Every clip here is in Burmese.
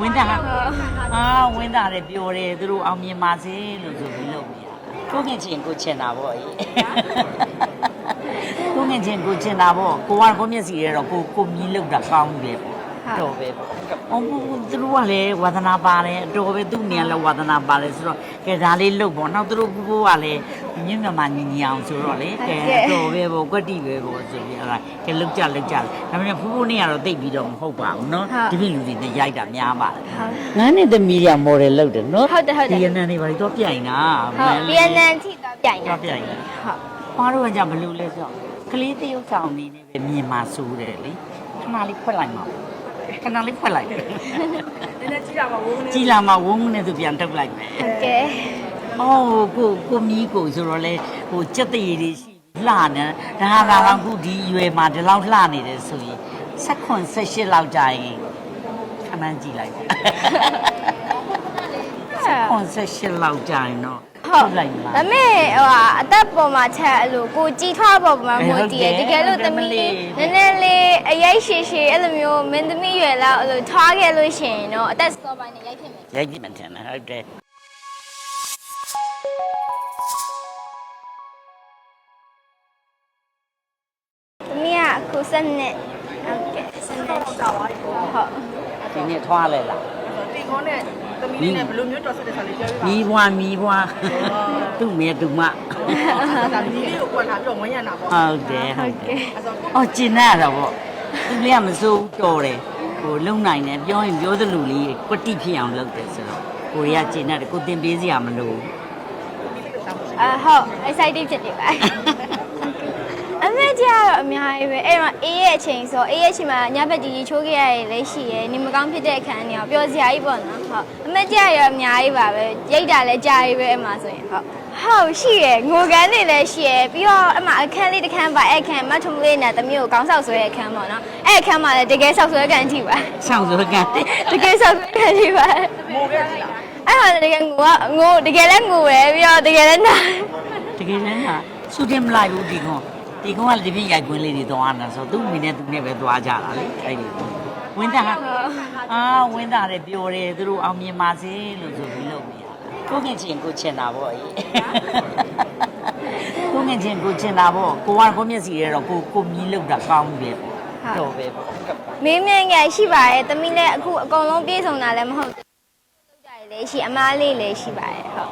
ဝင်းတာအာဝင်းတာလည်းပြောတယ်သူတို့အောင်မြင်ပါစေလို့ဆိုပြီးလုပ်နေရတာကိုငင်ချင်းကိုချင်တာပေါ့အေးကိုငင်ချင်းကိုချင်တာပေါ့ကိုကကိုမျက်စီရဲတော့ကိုကိုမြည်လောက်တာကောင်းတယ်ပေါ့တော့ပဲပေါ့အော်သူတို့ကလည်းဝါသနာပါတယ်အတော်ပဲသူ့နေရာလည်းဝါသနာပါတယ်ဆိုတော့ကဲဒါလေးလုပ်ပေါ့နောက်သူတို့ဘိုးကလည်း မြင့်မြတ်မှညီညီအောင်ဆိုတော့လေကဲတော့ပဲပေါ့ကွက်တိပဲပေါ့ဆိုပြီးအဲ့ဒါကဲလောက်ကြလောက်ကြဒါပေမဲ့ဖူးဖူးနေရတော့တိတ်ပြီးတော့မဟုတ်ပါဘူးเนาะဒီပြလူတွေနဲ့ရိုက်တာများပါတယ် ဟုတ် ငန်းနဲ့သမီးရမော်ဒယ်လုပ်တယ်နော် ဟုတ်တယ်ဟုတ်တယ် ဒီရနန်တွေဘာလို့တော့ပြိုင်တာ ဟုတ် BNN ထိတော့ပြိုင်တာ တော့ပြိုင်တာ ဟုတ် ဘာလို့ကကြဘလို့လဲဆိုတော့ကလေးတယောက်ဆောင်အနေနဲ့ပဲမြင်မှာစိုးတယ်လေခဏလေးဖွက်လိုက်မှာခဏလေးဖွက်လိုက်နည်းနည်းကြည့်လာမှာဝုန်းနေကြည့်လာမှာဝုန်းနေသူပြန်ထုတ်လိုက်မယ် ဟုတ်ကဲ့ အော်ကိုကိုမီးကိုဆိုတော့လေဟိုစက်တရည်တွေရှိလှနေဒါဟာဒါတော့ခုဒီရွယ်မှာဒီလောက်လှနေတယ်ဆိုရင်16 18လောက်ကြာရင်ခဏကြည့်လိုက်18လောက်ကြာရင်တော့ဟုတ်လိုက်မလားဒါပေမဲ့ဟိုဟာအသက်ပေါ်မှာချက်အဲ့လိုကိုကြည်ထွားပေါ်မှာမဟုတ်တည်ရတကယ်လို့သမီးလေးနည်းနည်းလေးအရိုက်ရှည်ရှည်အဲ့လိုမျိုးမင်းသမီးရွယ်လောက်အဲ့လိုထွားခဲ့လို့ရှိရင်တော့အသက်စောပိုင်းနဲ့ရိုက်ဖြစ်မယ်ရိုက်ကြည့်မှန်တယ်ဟုတ်တယ် အခုစနဲ့ဟုတ်ကဲ့စနဲ့ဟုတ်ဒီနေ့ထွားလဲလားတင်ခေါင်းနဲ့သမီးလေးနဲ့ဘယ်လိုမျိုးတော်ဆက်တယ်ဆိုလေးပြောပြပါမီးဘွားမီးဘွားသူ့မေသူမဒါသမီးလေးကိုကွက်လာပြီးတော့ဝန်းရံတာပေါ့ဟုတ်တယ်ဟုတ်တယ်အဲ့ဆိုအော်ကျင်ရတာပေါ့သူလေးကမစိုးဘူးတော်တယ်ဟိုလုံနိုင်တယ်ပြောရင်ပြောသလိုလေးကွတိဖြစ်အောင်လုပ်တယ်ဆိုတော့ကိုရီးယားကျင်ရတယ်ကိုတင်ပေးစရာမလိုဘူးအဟုတ် excited ဖြစ်နေပါအမေ ကြီးကတော့အများကြီးပဲအဲ့မှာအေးရဲ့အချိန်ဆိုအေးရဲ့အချိန်မှာညဘက်ကြီးကြီးချိုးခဲ့ရရလည်းရှိရယ်နေမကောင်းဖြစ်တဲ့အခန်းတွေကပျော်စရာကြီးပေါ့နော်ဟုတ်အမေကြီးကတော့အများကြီးပါပဲရိတ်တာလည်းကြာကြီးပဲအမှဆိုရင်ဟုတ်ဟုတ်ရှိရယ်ငိုကန်းနေလည်းရှိရယ်ပြီးတော့အမှအခန်းလေးတစ်ခန်းပါအဲ့အခန်းမတ်ထုံလေးနဲ့တမျိုးကိုကောင်းဆောက်ဆွဲတဲ့အခန်းပေါ့နော်အဲ့အခန်းမှာလည်းတကယ်ဆောက်ဆွဲကန်ကြည့်ပါဆောင်ဆိုကန်တယ်တကယ်ဆောက်ဆွဲကန်ကြည့်ပါမိုးခဲ့ပြီလားအဲ့မှာတကယ်ငိုကငိုတကယ်လည်းငိုပဲပြီးတော့တကယ်လည်းနာတကယ်လည်းဟာစုတင်မလိုက်ဘူးဒီကောင် ဒီကောင်ကလည်းဒီပြင်ရိုက်ကွင်းလေးတွေသွားနေတာဆိုသူ့မိနဲ့သူနဲ့ပဲသွားကြတာလေအဲ့ဒီဝင်းတာအာဝင်းတာလည်းပြောတယ်သူတို့အောင်မြင်ပါစေလို့ဆိုပြီးလုပ်နေရတာကိုငင်ချင်းကိုချင်တာပေါ့အေးကိုငင်ချင်းကိုချင်တာပေါ့ကိုကကိုမျက်စီရဲတော့ကိုကိုမြည်လောက်တာကောင်းတယ်ပေါ့တော့ပဲပေါ့မင်းမင်းငယ်ရှိပါရဲ့တမီးလည်းအခုအကုန်လုံးပြေဆုံးတာလည်းမဟုတ်ဘူးလောက်ကြရလည်းရှိအမားလေးလည်းရှိပါရဲ့ဟုတ်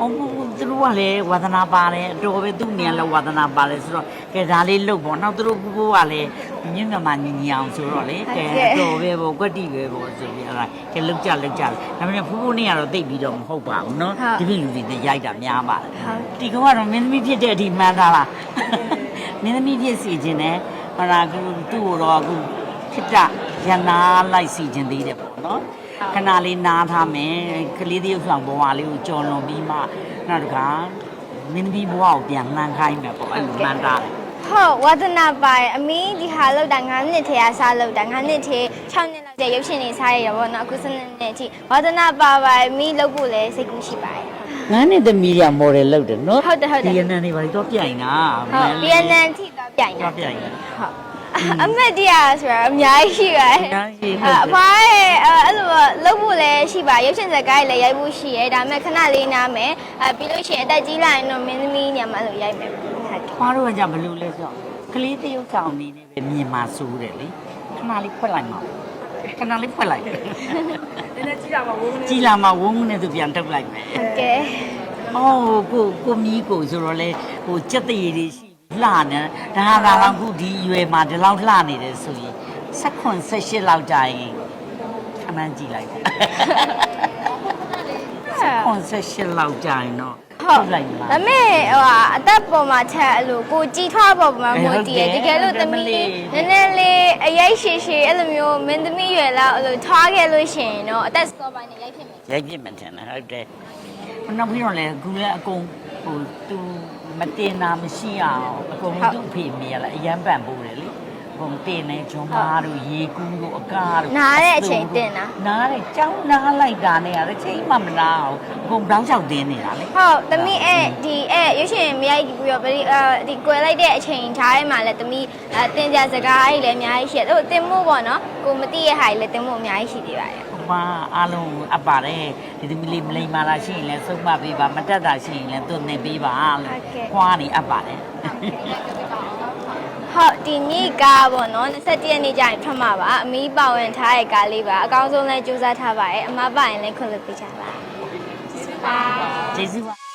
အော် သူတို့ကလည်းဝါသနာပါတယ်အတော်ပဲသူ့နေရာလည်းဝါသနာပါတယ်ဆိုတော့ကဲဒါလေးလုပ်ပေါ့နောက်သူတို့ဘိုးကလည်းမြင့်မြတ်မှညီညီအောင်ဆိုတော့လေကဲအတော်ပဲပေါ့ကွက်တိပဲပေါ့ဆိုပြီးအဲ့ဒါကဲလောက်ကြလောက်ကြဒါပေမဲ့ဖူးဖူးနေရတော့တိတ်ပြီးတော့မဟုတ်ပါဘူးเนาะဒီပြလူတွေနဲ့ရိုက်တာများပါတယ်ဒီကောင်ကတော့မင်းသမီးဖြစ်တဲ့အထိမှန်းထားလားမင်းသမီးဖြစ်စီခြင်းနဲ့ဟလာကူသူ့ကိုတော့အခုခစ်တရနာလိုက်စီခြင်းသေးတယ်ပေါ့နော် ခဏလေးနားထားမယ်ကလေးတယောက်ဆောင်ဘဝလေးကိုကြော်လွန်ပြီးမှနောက်တခါမင်းသမီးဘဝကိုပြန်လှမ်းခိုင်းမယ်ပေါ့အဲ့လိုမှန်းတာတယ်ဟုတ်ဝါသနာပါရဲ့အမီးဒီဟာလောက်တာ9နှစ်ထဲကစားလောက်တာ9နှစ်ထဲ6နှစ်လောက်ကျရုပ်ရှင်နေစားရရပေါ့နော်အခု7နှစ်အထိဝါသနာပါပါရဲ့အမီးလောက်ဖို့လည်းစိတ်ကူးရှိပါရဲ့ငန်းနဲ့သမီးရမော်ဒယ်လုပ်တယ်နော်ဟုတ်တယ်ဟုတ်တယ်ဒီရနန်တွေဘာလို့တော့ပြိုင်တာဟုတ် BNN ထိတော့ပြိုင်တာတော့ပြိုင်တာဟုတ် အမတ်တရားဆိုတာအများကြီးရှိပါတယ်အများကြီးအဟုတ်တယ်အဖွားရဲ့အဲ့အဲ့လိုလုပ်ဖို့လည်းရှိပါရုပ်ရှင်ဇာတ်ကားလည်းရိုက်ဖို့ရှိရဲဒါပေမဲ့ခဏလေးနားမယ်အဲပြီးလို့ရှိရင်အသက်ကြီးလာရင်တော့မင်းသမီးညမှာလို့ရိုက်မယ်ဟုတ်ကဲ့ခွားတော့ကကြဘယ်လိုလဲဆိုတော့ကလေးတယောက်ဆောင်အနေနဲ့ပဲမြင်မှာစိုးတယ်လေခဏလေးဖွက်လိုက်မှာခဏလေးဖွက်လိုက်နည်းနည်းကြည့်လာမှာဝုန်းနေကြည်လာမှာဝုန်းနေသူပြန်ထုတ်လိုက်မယ်ဟုတ်ကဲ့အော်ကိုကိုမီးကိုဆိုတော့လေဟိုစက်တရည်တွေရှိ လှနေဒါဟာဒါတော့ခုဒီရွယ်မှာဒီလောက်လှနေတယ်ဆိုရင်16 18လောက်ကြာရင်ခဏကြည့်လိုက်18လောက်ကြာရင်တော့ဟုတ်လိုက်မှာဒါပေမဲ့ဟိုဟာအသက်ပေါ်မှာချက်အဲ့လိုကိုကြည်ထွားပေါ်မှာမဟုတ်တည်ရတကယ်လို့သမီးလေးနည်းနည်းလေးအရိုက်ရှည်ရှည်အဲ့လိုမျိုးမင်းသမီးရွယ်လောက်အဲ့လိုထွားခဲ့လို့ရှိရင်တော့အသက်စောပိုင်းနဲ့ရိုက်ဖြစ်မယ်ရိုက်ပြစ်မှန်တယ်ဟုတ်တယ်နောက်ပြီးတော့လေခုလည်းအကုန် ဟိုသူမတင်တာမရှိအောင်အကုန်လုံးသူ့အဖေမေရလာအရန်ပန်ပိုးတယ်လေအကုန်တင်နေဂျွန်မားတို့ရေကူးတို့အကားတို့နားတဲ့အချိန်တင်တာနားတယ်ကြောင်းနားလိုက်တာနဲ့ရတယ်ချိန်မှမနာအောင်အကုန်တောင်းလျှောက်တင်းနေတာလေဟုတ်သမီးအဲ့ဒီအဲ့ရွှေရှင်မရိုက်ပြီးတော့ဗလီအဲဒီကွယ်လိုက်တဲ့အချိန်ထားထဲမှာလည်းသမီးအဲတင်ကြစကားကြီးလည်းအများကြီးရှိတယ်ဟိုတင်မှုပေါ့နော်ကိုမသိရဲ့ဟာကြီးလည်းတင်မှုအများကြီးရှိသေးပါတယ် ဟုတ်ခွာအားလုံးအပ်ပါတယ်ဒီသမီးလေးမလိမ္မာလာရှိရင်လည်းဆုံးမပေးပါမတက်တာရှိရင်လည်းသွန်သင်ပေးပါလို့ခွာနေအပ်ပါတယ်ဟုတ်ဒီနေ့ကားပေါ့နော်21ရက်နေ့ကျရင်ထွက်မှာပါအမီးပါဝင်ထားတဲ့ကားလေးပါအကောင်းဆုံးလဲစူးစမ်းထားပါတယ်အမပါရင်လည်းခွင့်လွှတ်ပေးကြပါကျေးဇူးပါ